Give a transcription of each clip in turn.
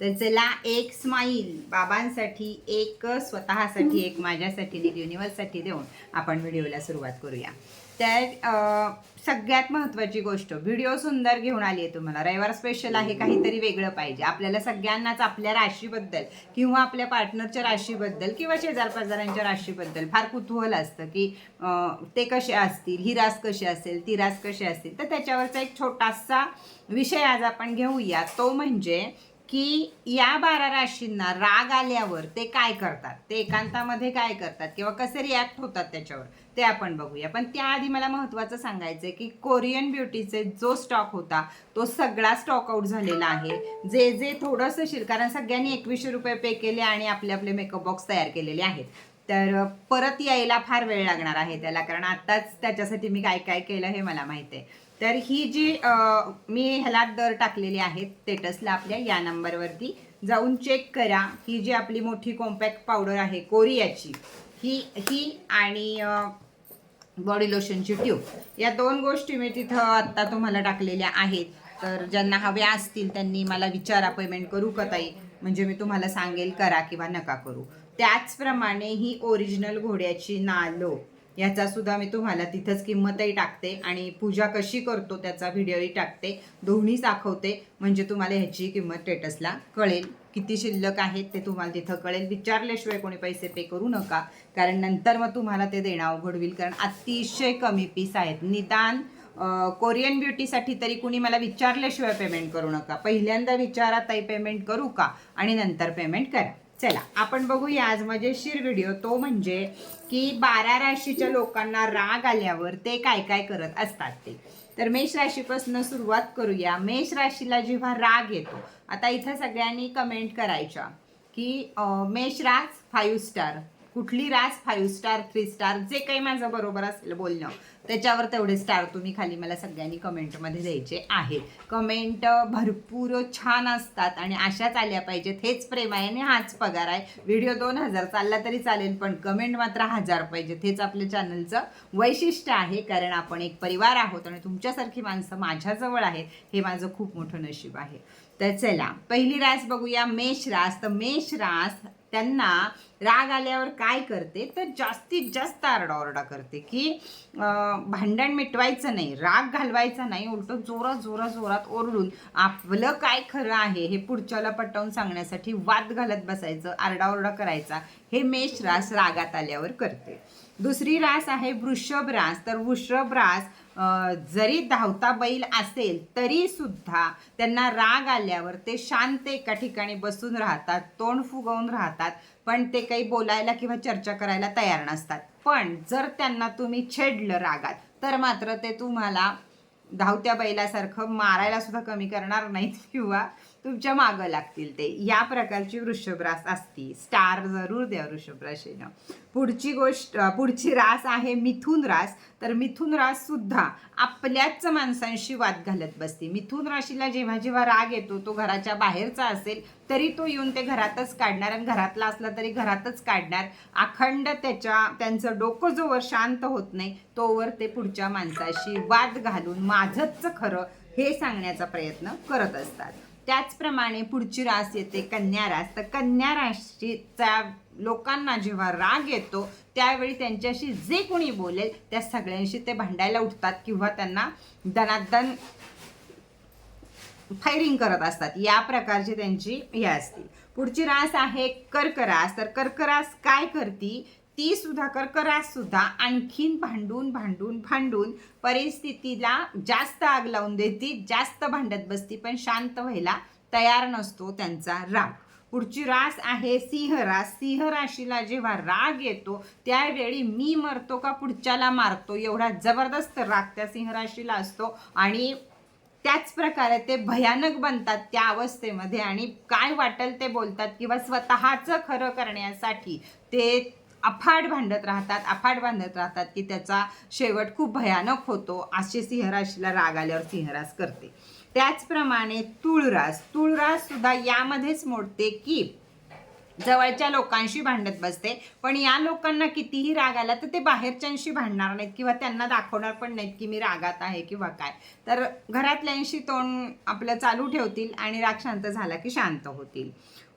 तर चला एक स्माईल बाबांसाठी एक स्वतःसाठी एक माझ्यासाठी एक युनिवर्ससाठी देऊन आपण व्हिडिओला सुरुवात करूया. तर सगळ्यात महत्त्वाची गोष्ट व्हिडिओ सुंदर घेऊन आली आहे तुम्हाला. रविवार स्पेशल आहे काहीतरी वेगळं पाहिजे. आपल्याला सगळ्यांनाच आपल्या राशीबद्दल किंवा आपल्या पार्टनरच्या राशीबद्दल किंवा शेजार पाजारांच्या राशीबद्दल फार कुतूहल असतं की ते कसे असतील ही रास कशी असेल ती रास कशी असतील. तर त्याच्यावरचा एक छोटासा विषय आज आपण घेऊया. तो म्हणजे की या बारा राशींना राग आल्यावर ते काय करतात? ते एकांतामध्ये काय करतात? किंवा कसे रिॲक्ट होतात त्याच्यावर? ते आपण बघूया. पण त्याआधी मला महत्त्वाचं सांगायचं आहे की कोरियन ब्युटीचे जो स्टॉक होता तो सगळा स्टॉक आउट झालेला आहे. जे जे थोडंसं शिर कारण सगळ्यांनी एकवीसशे रुपये पे केले आणि आपले आपले मेकअप बॉक्स तयार केलेले आहेत. तर परत यायला फार वेळ लागणार आहे त्याला. कारण आत्ताच त्याच्यासाठी मी काय काय केलं हे मला माहिती आहे. तर ही जी मी ह्याला दर टाकलेली आहेत स्टेटसला आपल्या या नंबरवरती जाऊन चेक करा. ही जी आपली मोठी कॉम्पॅक्ट पावडर आहे कोरियाची ही ही आणि बॉडी लोशनची ट्यूब या दोन गोष्टी मी तिथं आत्ता तुम्हाला टाकलेल्या आहेत. तर ज्यांना हव्या असतील त्यांनी मला विचारा पेमेंट करू का ताई? म्हणजे मी तुम्हाला सांगेल करा किंवा नका करू. त्याचप्रमाणे ही ओरिजिनल घोड्याची नालो याचा सुद्धा मी तुम्हाला तिथंच किंमतही टाकते आणि पूजा कशी करतो त्याचा व्हिडिओही टाकते दोन्ही दाखवते. म्हणजे तुम्हाला ह्याची किंमत स्टेटसला कळेल. किती शिल्लक आहेत ते तुम्हाला तिथं कळेल. विचारल्याशिवाय कोणी पैसे पे करू नका. कारण नंतर मग तुम्हाला ते देणं अवघड होईल. कारण अतिशय कमी पीस आहेत. निदान कोरियन ब्युटीसाठी तरी कुणी मला विचारल्याशिवाय पेमेंट करू नका. पहिल्यांदा विचारा ताई पेमेंट करू का? आणि नंतर पेमेंट करा. चला आपण बघूया आज मजेशीर व्हिडिओ तो म्हणजे की बारा राशीच्या लोकांना राग आल्यावर ते काय काय करत असतात ते. तर मेष राशीपासून सुरुवात करूया. मेष राशीला जेव्हा राग येतो आता इथं सगळ्यांनी कमेंट करायच्या की मेष राज फाईव्ह स्टार कुठली रास फाईव्ह स्टार थ्री स्टार जे काही माझं बरोबर असेल बोलणं त्याच्यावर तेवढे स्टार तुम्ही खाली मला सगळ्यांनी कमेंटमध्ये द्यायचे आहे. कमेंट भरपूर छान असतात आणि अशाच आल्या पाहिजेत. हेच प्रेम आहे आणि हाच पगार आहे. व्हिडिओ दोन हजार चालला तरी चालेल पण कमेंट मात्र हजार पाहिजेत. हेच आपल्या चॅनलचं वैशिष्ट्य आहे कारण आपण एक परिवार आहोत आणि तुमच्यासारखी माणसं माझ्याजवळ आहेत हे माझं खूप मोठं नशीब आहे. तर चला पहिली रास बघूया. मेष रास तर मेष रास त्यांना राग आल्यावर काय करते? तर जास्तीत जास्त आरडाओरडा करते की भांडण मिटवायचं नाही राग घालवायचा नाही उलट जोरा जोरा जोरात ओरडून आपलं काय खरं आहे हे पुढच्याला पटवून सांगण्यासाठी वाद घालत बसायचं आरडाओरडा करायचा हे मेष रास रागात आल्यावर करते. दुसरी रास आहे वृषभ रास. तर वृषभ रास जरी धावता बैल असेल तरी सुद्धा त्यांना राग आल्यावर ते शांत एका ठिकाणी बसून राहतात तोंड फुगवून राहतात पण ते काही बोलायला किंवा चर्चा करायला तयार नसतात. पण जर त्यांना तुम्ही छेडलं रागात तर मात्र ते तुम्हाला धावत्या बैलासारखं मारायला सुद्धा कमी करणार नाहीत किंवा तुमच्या मागं लागतील ते. या प्रकारची वृषभ रास असती. स्टार जरूर द्या वृषभ राशीनं पुढची गोष्ट पुढची रास आहे मिथुन रास. तर मिथुन रास सुद्धा आपल्याच माणसांशी वाद घालत बसते. मिथुन राशीला जेव्हा जेव्हा राग येतो तो घराच्या बाहेरचा असेल तरी तो येऊन ते घरातच काढणार आणि घरातला असला तरी घरातच काढणार. अखंड त्याच्या त्यांचं डोकं जोवर शांत होत नाही तोवर ते पुढच्या माणसाशी वाद घालून माझंच खरं हे सांगण्याचा प्रयत्न करत असतात. त्याचप्रमाणे पुढची रास येते कन्या रास. तर कन्या राशीचा लोकांना जेव्हा राग येतो त्यावेळी त्यांच्याशी जे कोणी बोलेल त्या सगळ्यांशी ते भांडायला उठतात किंवा त्यांना दनादन फायरिंग करत असतात. या प्रकारची त्यांची हे असते. पुढची रास आहे कर्करास. तर कर्करास काय करती? ती सुद्धा कर्करास सुद्धा आणखीन भांडून भांडून भांडून परिस्थितीला जास्त आग लावून देती जास्त भांडत बसती पण शांत व्हायला तयार नसतो त्यांचा राग. पुढची रास आहे सिंह रास. सिंह राशीला जेव्हा राग येतो त्यावेळी मी मरतो का पुढच्याला मारतो? एवढा जबरदस्त राग त्या सिंह राशीला असतो आणि त्याच प्रकारे ते भयानक बनतात त्या अवस्थेमध्ये आणि काय वाटेल ते बोलतात किंवा स्वतःचं खरं करण्यासाठी ते अफाट भांडत राहतात अफाट भांडत राहतात की त्याचा शेवट खूप भयानक होतो असे सिंहराशीला राग आल्यावर सिंहरास करते. त्याचप्रमाणे तुळरास तुळरास सुद्धा यामध्येच मोडते की जवळच्या लोकांशी भांडत बसते पण या लोकांना कितीही राग आला तर ते बाहेरच्यांशी भांडणार नाहीत किंवा त्यांना दाखवणार पण नाहीत की मी रागात आहे किंवा काय. तर घरातल्यांशी तोंड आपलं चालू ठेवतील आणि राग शांत झाला की शांत होतील.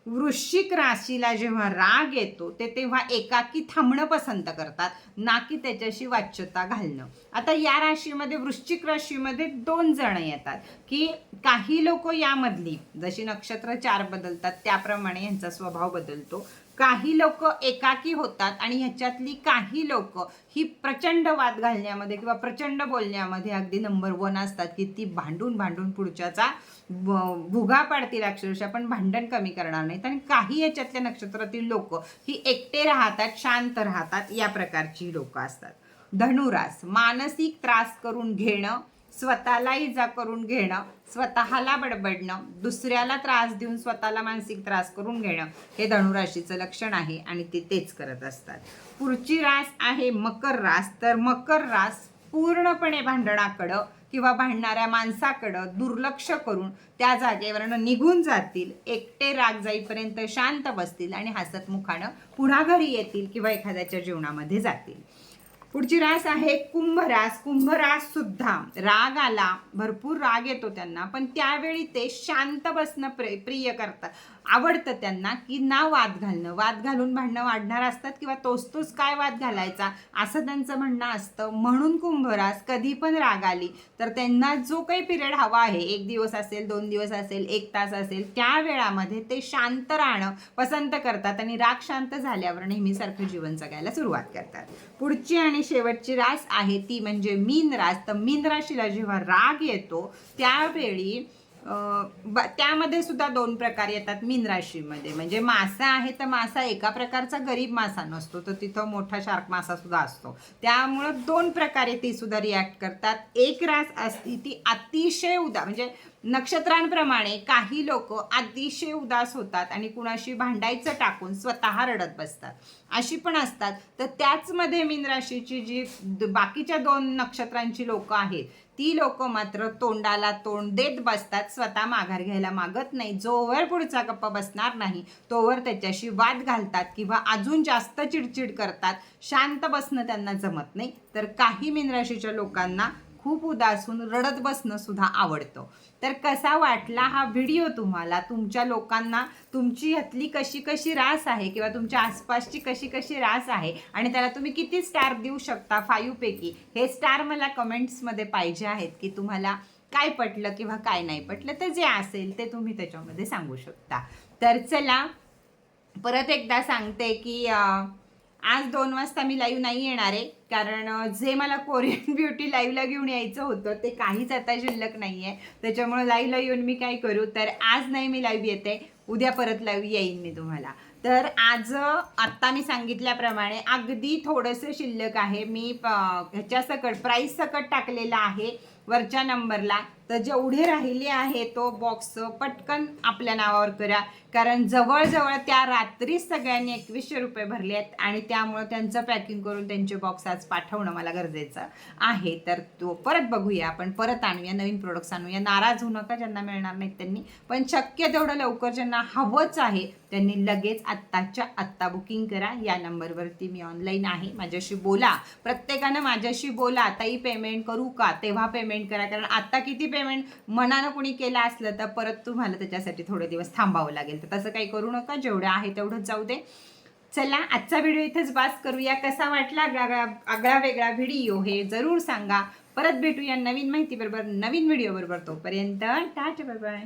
वृश्चिक राशीला जेव्हा राग येतो ते तेव्हा एकाकी थांबणं पसंत करतात ना की त्याच्याशी वाच्यता घालणं. आता या राशीमध्ये वृश्चिक राशीमध्ये दोन जण येतात की काही लोक यामधली जशी नक्षत्र चार बदलतात त्याप्रमाणे यांचा स्वभाव बदलतो. काही लोक एकाकी होतात आणि ह्याच्यातली काही लोक ही प्रचंड वाद घालण्यामध्ये किंवा प्रचंड बोलण्यामध्ये अगदी नंबर वन असतात की ती भांडून भांडून पुढच्याचा भुगा पाडतील अक्षरशः पण भांडण कमी करणार नाहीत. आणि काही याच्यातल्या नक्षत्रातील लोक ही एकटे राहतात शांत राहतात या प्रकारची लोक असतात. धनुरास मानसिक त्रास करून घेणं स्वतःला इजा करून घेणं स्वतःला बडबडणं दुसऱ्याला त्रास देऊन स्वतःला मानसिक त्रास करून घेणं हे धनुराशीचं लक्षण आहे आणि ते तेच करत असतात. पुढची रास आहे मकर रास. तर मकर रास पूर्णपणे भांडणाकडं किंवा भांडणाऱ्या माणसाकडं दुर्लक्ष करून त्या जागेवरनं निघून जातील एकटे राग जाईपर्यंत शांत बसतील आणि हसतमुखानं पुन्हा घरी येतील किंवा एखाद्याच्या जीवनामध्ये जातील. पुढची रास आहे कुंभरास. कुंभरास सुद्धा राग आला भरपूर राग येतो त्यांना पण त्यावेळी ते शांत बसणं प्रे प्रिय करतात. आवडतं त्यांना की ना वाद घालणं. वाद घालून भांडणं वाढणार असतात किंवा तोच तोच काय वाद घालायचा? असं त्यांचं म्हणणं असतं. म्हणून कुंभरास कधी पण राग आली तर त्यांना जो काही पिरियड हवा आहे एक दिवस असेल दोन दिवस असेल एक तास असेल त्या वेळामध्ये ते शांत राहणं पसंत करतात आणि राग शांत झाल्यावर नेहमीसारखं जीवन जगायला सुरुवात करतात. पुढची आणि शेवटची रास आहे ती म्हणजे मीन रास तर मीन राशीला जेव्हा राग येतो त्यावेळी ब- त्यामध्ये सुद्धा दोन प्रकार येतात मीन राशीमध्ये म्हणजे मासा आहे तर मासा एका प्रकारचा गरीब मासा नसतो तर तिथं मोठा शार्क मासा सुद्धा असतो. त्यामुळं दोन प्रकारे ती सुद्धा रिॲक्ट करतात. एक रास असती ती अतिशय उदा म्हणजे नक्षत्रांप्रमाणे काही लोक अतिशय उदास होतात आणि कुणाशी भांडायचं टाकून स्वतः रडत बसतात. अशी पण असतात. तर त्याचमध्ये मीन राशीची जी बाकीच्या दोन नक्षत्रांची लोक आहेत ती लोक मात्र तोंडाला तोंड देत बसतात स्वतः माघार घ्यायला मागत नाही. जोवर पुढचा गप्पा बसणार नाही तोवर त्याच्याशी वाद घालतात किंवा अजून जास्त चिडचिड करतात. शांत बसणं त्यांना जमत नाही. तर काही मीनराशीच्या लोकांना खूप उदासून रडत बसणं सुद्धा आवडतं. तर कसा वाटला हा व्हिडिओ तुम्हाला? तुमच्या लोकांना तुमची ह्यातली कशी कशी रास आहे किंवा तुमच्या आसपासची कशी कशी रास आहे आणि त्याला तुम्ही किती स्टार देऊ शकता फाईव्हपैकी हे स्टार मला कमेंट्समध्ये पाहिजे आहेत की तुम्हाला काय पटलं किंवा काय नाही पटलं. तर जे असेल ते तुम्ही त्याच्यामध्ये सांगू शकता. तर चला परत एकदा सांगते की आज दोन वाजता मी लाईव्ह नाही येणार आहे. कारण जे मला कोरियन ब्युटी लाईव्हला घेऊन यायचं होतं ते काहीच आता शिल्लक नाही आहे त्याच्यामुळे लाईव्हला येऊन मी काय करू? तर आज नाही मी लाईव्ह येते. उद्या परत लाईव्ह येईन मी तुम्हाला. तर आज आत्ता मी सांगितल्याप्रमाणे अगदी थोडंसं शिल्लक आहे. मी ह्याच्या सकट प्राईस सकट टाकलेलं आहे. वरच्या नंबरला. तर जेवढे राहिले आहे तो बॉक्स पटकन आपल्या नावावर करा. कारण जवळजवळ त्या रात्रीच सगळ्यांनी एकवीसशे रुपये भरले आहेत आणि त्यामुळं त्यांचं पॅकिंग करून त्यांचे बॉक्स आज पाठवणं मला गरजेचं आहे. तर तो परत बघूया आपण. परत आणूया नवीन प्रोडक्ट्स आणूया. नाराज होऊ नका ज्यांना मिळणार नाहीत त्यांनी. पण शक्य तेवढं लवकर ज्यांना हवंच आहे त्यांनी लगेच आत्ताच्या आत्ता बुकिंग करा. या नंबरवरती मी ऑनलाईन आहे. माझ्याशी बोला. प्रत्येकानं माझ्याशी बोला. ताई पेमेंट करू का? तेव्हा पेमेंट करा. कारण आता किती पेमेंट मनानं कोणी केलं असलं तर परत तुम्हाला त्याच्यासाठी थोडे दिवस थांबावं लागेल. तर तसं काही करू नका. जेवढं आहे तेवढंच जाऊ दे. चला आजचा व्हिडिओ इथेच बास करूया. कसा वाटला आगळा आगळा वेगळा व्हिडिओ हे जरूर सांगा. परत भेटूया नवीन माहिती बरोबर नवीन व्हिडिओ बरोबर तोपर्यंत टाटा बाय बाय